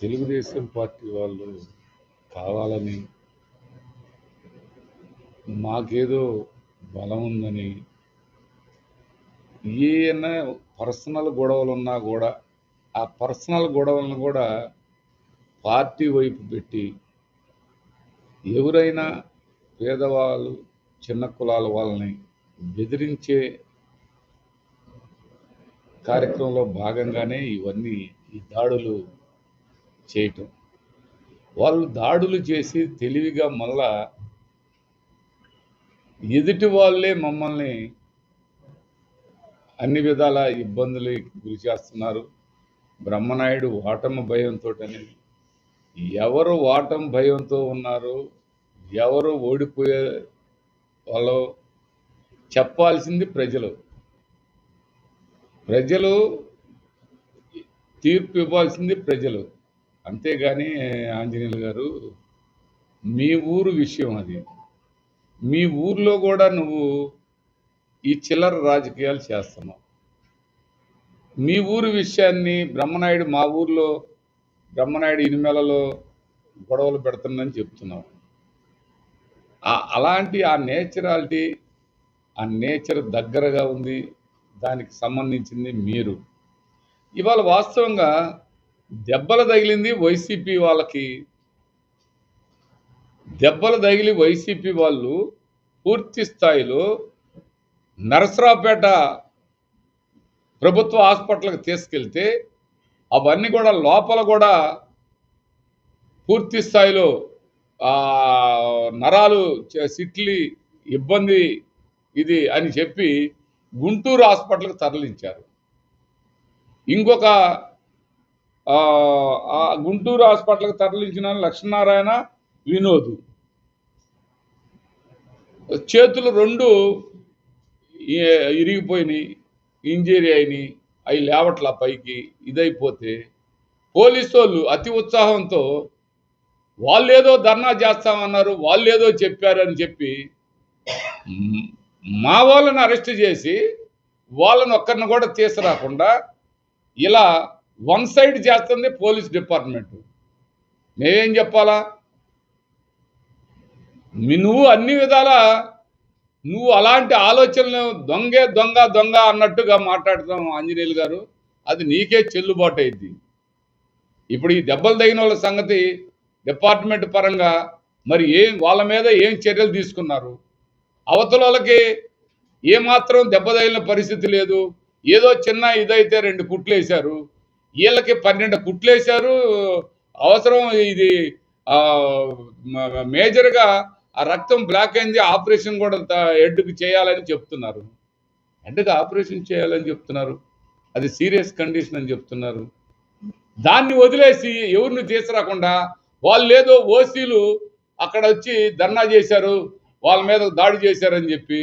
Telugu Desam party వాళ్ళు కావాలని మాకేదో బలం ఉందని ఏమైనా పర్సనల్ గొడవలు ఉన్నా కూడా ఆ పర్సనల్ గొడవలను కూడా పార్టీ వైపు పెట్టి ఎవరైనా పేదవాళ్ళు చిన్న కులాల వాళ్ళని బెదిరించే కార్యక్రమంలో భాగంగానే ఇవన్నీ ఈ దాడులు చేయటం. వాళ్ళు దాడులు చేసి తెలివిగా మళ్ళా ఎదుటి వాళ్ళే మమ్మల్ని అన్ని విధాల ఇబ్బందులు గురి చేస్తున్నారు. బ్రహ్మనాయుడు ఓటమి భయంతో అనేది ఎవరు ఓటమి భయంతో ఉన్నారు ఎవరు ఓడిపోయే వాళ్ళు చెప్పాల్సింది ప్రజలు. ప్రజలు తీర్పు ఇవ్వాల్సింది ప్రజలు. అంతేగాని ఆంజనేయులు గారు మీ ఊరు విషయం అది. మీ ఊర్లో కూడా నువ్వు ఈ చిల్లర రాజకీయాలు చేస్తున్నావు. మీ ఊరు విషయాన్ని బ్రహ్మనాయుడు మా ఊర్లో బ్రహ్మనాయుడు ఇనుమెలలో గొడవలు పెడుతుందని చెప్తున్నావు. అలాంటి ఆ నేచురాలిటీ ఆ నేచర్ దగ్గరగా ఉంది. దానికి సంబంధించింది మీరు. ఇవాళ వాస్తవంగా దెబ్బలు తగిలింది వైసీపీ వాళ్ళకి. దెబ్బలు తగిలి వైసీపీ వాళ్ళు పూర్తి స్థాయిలో నరసరావుపేట ప్రభుత్వ హాస్పిటల్కి తీసుకెళ్తే అవన్నీ కూడా లోపల కూడా పూర్తి స్థాయిలో నరాలు సిట్లి ఇబ్బంది ఇది అని చెప్పి గుంటూరు హాస్పిటల్కి తరలించారు. ఇంకొక గుంటూరు హాస్పిటల్కి తరలించిన లక్ష్మీనారాయణ వినోద్. చేతులు రెండు ఇరిగిపోయినాయి ఇంజరీ అయినాయి అవి లేవట్ల పైకి ఇదైపోతే పోలీసు వాళ్ళు అతి ఉత్సాహంతో వాళ్ళు ఏదో ధర్నా చేస్తామన్నారు వాళ్ళు ఏదో చెప్పారని చెప్పి మా వాళ్ళని అరెస్ట్ చేసి వాళ్ళని ఒక్కరిని కూడా తీసుకురాకుండా ఇలా వన్ సైడ్ చేస్తుంది పోలీస్ డిపార్ట్మెంట్. మేమేం చెప్పాలా? నువ్వు అన్ని విధాల నువ్వు అలాంటి ఆలోచనలు దొంగే దొంగ దొంగ అన్నట్టుగా మాట్లాడుతాం ఆంజనేయులు గారు. అది నీకే చెల్లుబాటు అయింది ఇప్పుడు ఈ దెబ్బలు తగిన వాళ్ళ సంగతి డిపార్ట్మెంట్ పరంగా మరి ఏం వాళ్ళ మీద ఏం చర్యలు తీసుకున్నారు? అవతల వాళ్ళకి ఏమాత్రం దెబ్బ తగిలిన పరిస్థితి లేదు. ఏదో చిన్న ఇదైతే రెండు కుట్లు వేశారు వీళ్ళకి పన్నెండు కుట్లేశారు. అవసరం ఇది మేజర్గా ఆ రక్తం బ్లాక్ అయింది ఆపరేషన్ కూడా హెడ్కి చేయాలని చెప్తున్నారు. హెడ్కి ఆపరేషన్ చేయాలని చెప్తున్నారు. అది సీరియస్ కండిషన్ అని చెప్తున్నారు. దాన్ని వదిలేసి ఎవరిని తీసుకురాకుండా వాళ్ళు ఏదో ఓసీలు అక్కడ వచ్చి ధర్నా చేశారు వాళ్ళ మీద దాడి చేశారని చెప్పి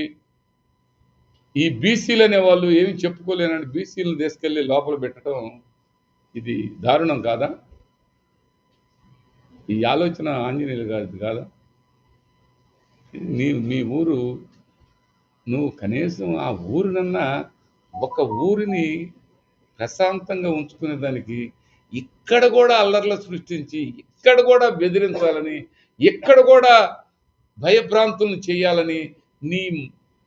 ఈ బీసీలు అనే వాళ్ళు ఏమి చెప్పుకోలేనని బీసీలను తీసుకెళ్ళి లోపల పెట్టడం ఇది దారుణం కాదా? ఈ ఆలోచన ఆంజనేయులు గారిది కాదా? నీ మీ ఊరు నువ్వు కనీసం ఆ ఊరినన్నా ఒక ఊరిని ప్రశాంతంగా ఉంచుకునే దానికి ఇక్కడ కూడా అల్లర్లు సృష్టించి ఇక్కడ కూడా బెదిరించాలని ఇక్కడ కూడా భయభ్రాంతులను చేయాలని నీ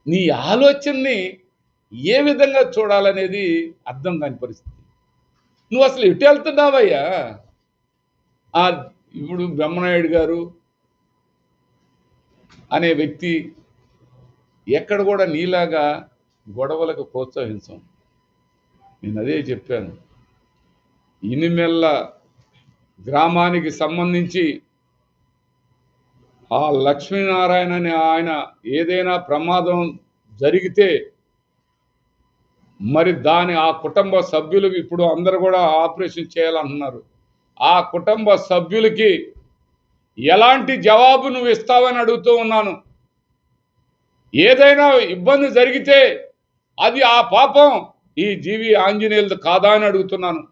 నీ ఆలోచనని ఏ విధంగా చూడాలనేది అర్థం కాని పరిస్థితి. నువ్వు అసలు ఎటు వెళ్తున్నావయ్యా? ఆ ఇప్పుడు బ్రహ్మనాయుడు గారు అనే వ్యక్తి ఎక్కడ కూడా నీలాగా గొడవలకు ప్రోత్సహించం. నేను అదే చెప్పాను. ఇనిమెల్ల గ్రామానికి సంబంధించి ఆ లక్ష్మీనారాయణ అనే ఆయన ఏదైనా ప్రమాదం జరిగితే మరి దాని ఆ కుటుంబ సభ్యులు ఇప్పుడు అందరు కూడా ఆపరేషన్ చేయాలంటున్నారు. ఆ కుటుంబ సభ్యులకి ఎలాంటి జవాబు నువ్వు ఇస్తావని అడుగుతూ ఉన్నాను. ఏదైనా ఇబ్బంది జరిగితే అది ఆ పాపం ఈ జీవి ఆంజనేయులది కాదా అని అడుగుతున్నాను.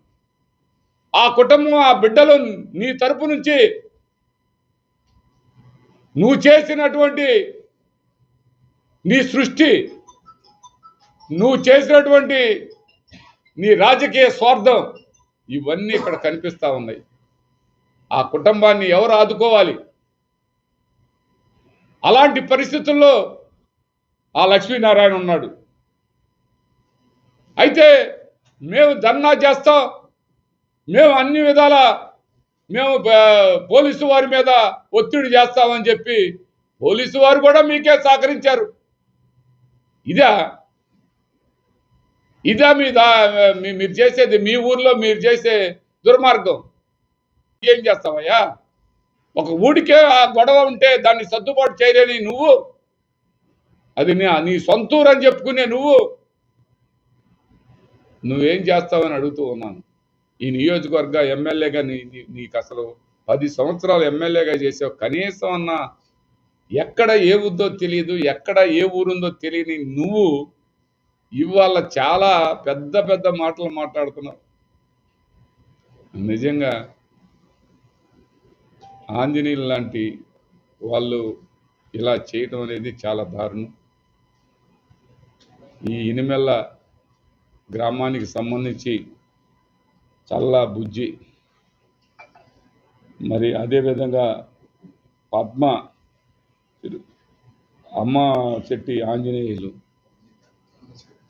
ఆ కుటుంబం ఆ బిడ్డలు నీ తరపు నుంచి నువ్వు చేసినటువంటి నీ సృష్టి నువ్వు చేసినటువంటి నీ రాజకీయ స్వార్థం ఇవన్నీ ఇక్కడ కనిపిస్తా ఉన్నాయి. ఆ కుటుంబాన్ని ఎవరు ఆదుకోవాలి? అలాంటి పరిస్థితుల్లో ఆ లక్ష్మీనారాయణ ఉన్నాడు. అయితే మేము ధర్నా చేస్తాం. మేము అన్ని విధాల మేము పోలీసు వారి మీద ఒత్తిడి చేస్తామని చెప్పి పోలీసు వారు కూడా మీకే సహకరించారు. ఇదా ఇదా మీ దా- మీరు చేసేది మీ ఊర్లో మీరు చేసే దుర్మార్గం. ఏం చేస్తావయ్యా? ఒక ఊడికే ఆ గొడవ ఉంటే దాన్ని సర్దుబాటు చేయలేని నువ్వు. అది నీ నీ సొంతూరు అని చెప్పుకునే నువ్వు. నువ్వేం చేస్తావని అడుగుతూ ఉన్నాను. ఈ నియోజకవర్గ ఎమ్మెల్యేగా నీ నీ- నీకు అసలు పది సంవత్సరాలు ఎమ్మెల్యేగా చేసావు. కనీసం అన్న ఎక్కడ ఏ ఉందో తెలియదు ఎక్కడ ఏ ఊరుందో తెలియని నువ్వు ఇవాళ చాలా పెద్ద పెద్ద మాటలు మాట్లాడుతున్నారు. నిజంగా ఆంజనేయులు లాంటి వాళ్ళు ఇలా చేయటం అనేది చాలా దారుణం. ఈ ఇనిమెల్ల గ్రామానికి సంబంధించి చల్లా బుజ్జి. మరి అదేవిధంగా పద్మ అమ్మ చెట్టి ఆంజనేయులు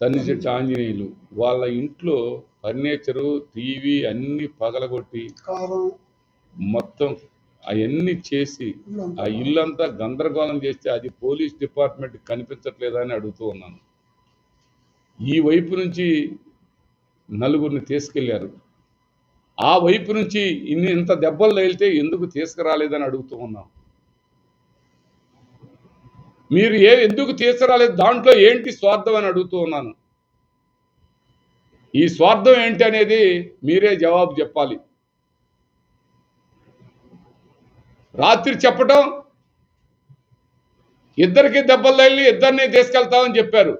చెట్టి ఆంజనేయులు. వాళ్ళ ఇంట్లో ఫర్నిచరు టీవీ అన్ని పగలగొట్టి మొత్తం అవన్నీ చేసి ఆ ఇల్లంతా గందరగోళం చేస్తే అది పోలీస్ డిపార్ట్మెంట్ కనిపించట్లేదా అని అడుగుతూ ఉన్నాను. ఈ వైపు నుంచి నలుగురిని తీసుకెళ్ళారు. ఆ వైపు నుంచి ఇన్ని ఇంత దెబ్బలు తగిలితే ఎందుకు తీసుకురాలేదని అడుగుతూ ఉన్నాం మీరు ఏ ఎందుకు తీసుకురాలేదు? దాంట్లో ఏంటి స్వార్థం అని అడుగుతూ ఉన్నాను. ఈ స్వార్థం ఏంటి అనేది మీరే జవాబు చెప్పాలి. రాత్రి చెప్పటం ఇద్దరికి దెబ్బలు తగిలి ఇద్దరిని తీసుకెళ్తామని చెప్పారు.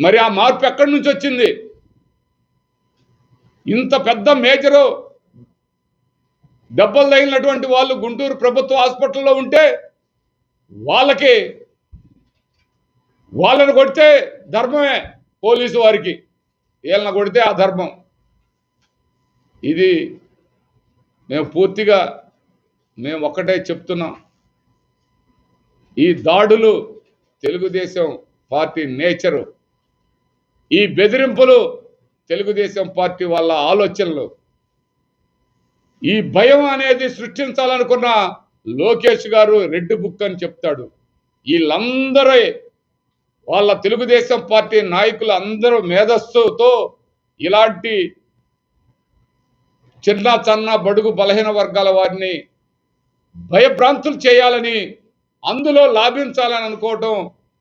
మరి ఆ మార్పు ఎక్కడి నుంచి వచ్చింది? ఇంత పెద్ద మేజరు దెబ్బలు తగిలినటువంటి వాళ్ళు గుంటూరు ప్రభుత్వ హాస్పిటల్లో ఉంటే వాళ్ళకి. వాళ్ళని కొడితే ధర్మమే పోలీసు వారికి. వీళ్ళని కొడితే ఆ ధర్మం. ఇది మేము పూర్తిగా మేము ఒక్కటే చెప్తున్నాం. ఈ దాడులు తెలుగుదేశం పార్టీ నేచరు. ఈ బెదిరింపులు తెలుగుదేశం పార్టీ వాళ్ళ ఆలోచనలు. ఈ భయం అనేది సృష్టించాలనుకున్న లోకేష్ గారు రెడ్ బుక్ అని చెప్తాడు. వీళ్ళందరూ వాళ్ళ తెలుగుదేశం పార్టీ నాయకులు అందరూ మేధస్సుతో ఇలాంటి చిన్న చన్న బడుగు బలహీన వర్గాల వారిని భయభ్రాంతులు చేయాలని అందులో లాభించాలని అనుకోవటం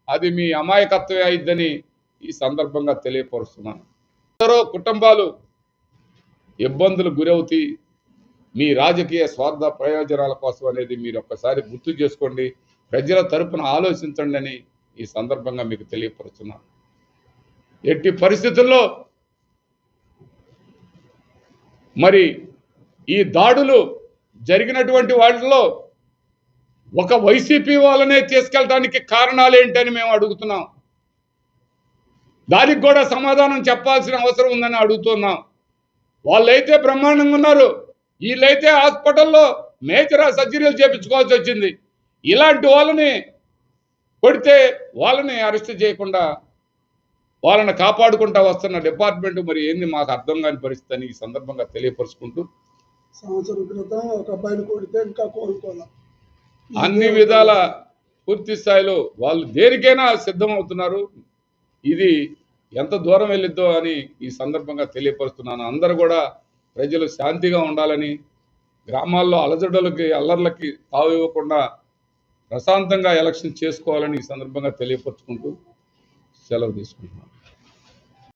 అది మీ అమాయకత్వమే అయిద్దని ఈ సందర్భంగా తెలియపరుస్తున్నాను. ఎందరో కుటుంబాలు ఇబ్బందులు గురవుతాయి మీ రాజకీయ స్వార్థ ప్రయోజనాల కోసం అనేది మీరు ఒక్కసారి గుర్తు చేసుకోండి. ప్రజల తరపున ఆలోచించండి అని ఈ సందర్భంగా మీకు తెలియపరుస్తున్నాను. ఎట్టి పరిస్థితుల్లో మరి ఈ దాడులు జరిగినటువంటి వాటిలో ఒక వైసీపీ వాళ్ళనే తీసుకెళ్ళడానికి కారణాలు ఏంటని మేము అడుగుతున్నాం. దానికి కూడా సమాధానం చెప్పాల్సిన అవసరం ఉందని అడుగుతున్నాం. వాళ్ళైతే బ్రహ్మాండంగా ఉన్నారు. వీళ్ళైతే హాస్పిటల్లో మేజర్ సర్జరీలు చేపించుకోవాల్సి వచ్చింది. ఇలాంటి వాళ్ళని కొడితే వాళ్ళని అరెస్ట్ చేయకుండా వాళ్ళని కాపాడుకుంటా వస్తున్న డిపార్ట్మెంట్ మరి ఏంది మాకు అర్థం కాని పరిస్థితి అని ఈ సందర్భంగా తెలియపరుచుకుంటూ సంవత్సరం క్రితం ఒక అబ్బాయిని కొడితే ఇంకా కోలుకోవాలి? అన్ని విధాల పూర్తి స్థాయిలో వాళ్ళు దేనికైనా సిద్ధమవుతున్నారు. ఇది ఎంత దూరం వెళ్ళిద్దో అని ఈ సందర్భంగా తెలియపరుస్తున్నాను. అందరూ కూడా ప్రజలు శాంతిగా ఉండాలని గ్రామాల్లో అలజడులకి అల్లర్లకి తావు ఇవ్వకుండా ప్రశాంతంగా ఎలక్షన్ చేసుకోవాలని ఈ సందర్భంగా తెలియపరుచుకుంటూ సెలవు తీసుకుంటున్నాను.